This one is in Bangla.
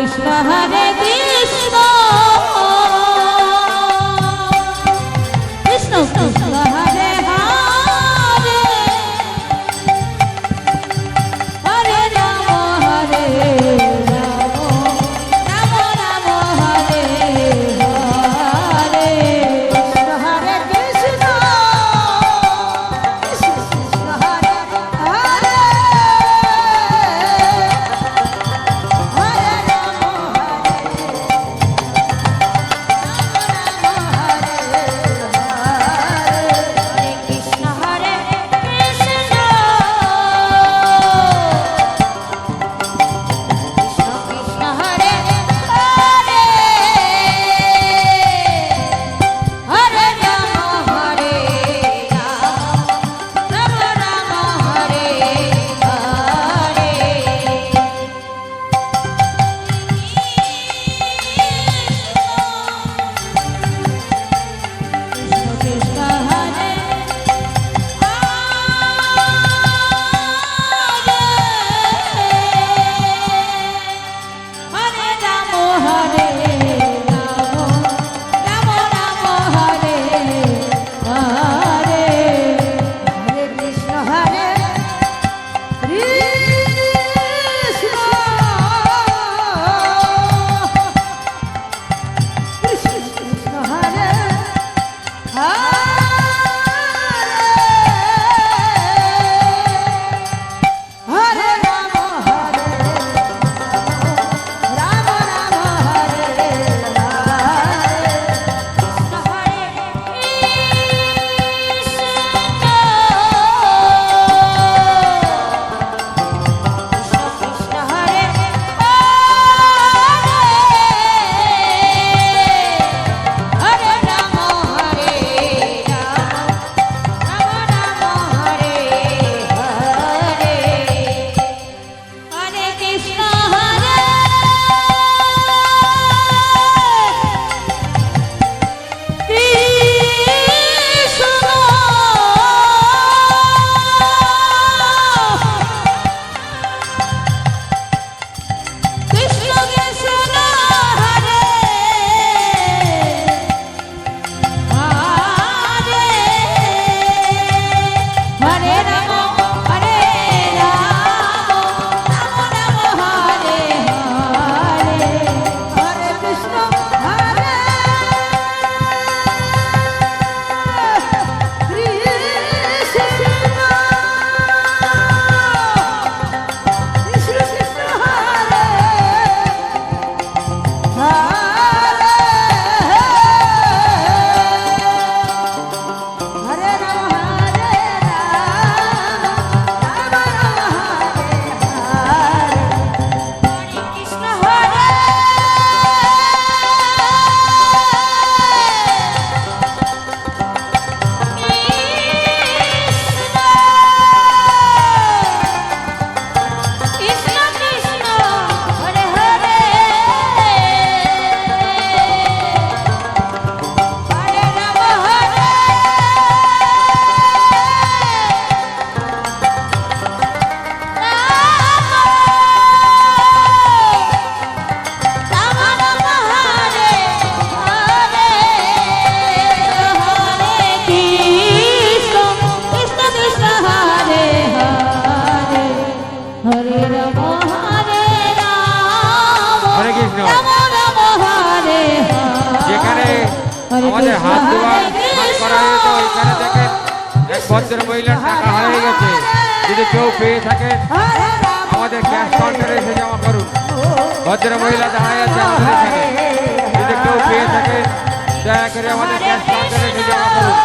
कृष्ण हरे कृष्ण কৃষ্ণ যেখানে আমাদের হাত দেওয়া করা হয়েছে ওইখানে দেখেন এক ভদ্র মহিলার টাকা হয়ে গেছে। যদি কেউ পেয়ে থাকে আমাদের ক্যাশ কাউন্টারে এসে জমা করুন। ভদ্র মহিলা দেখা গেছে আমাদের যদি কেউ পেয়ে থাকে দয়া করে আমাদের ক্যাশ কাউন্টারে এসে জমা করুন।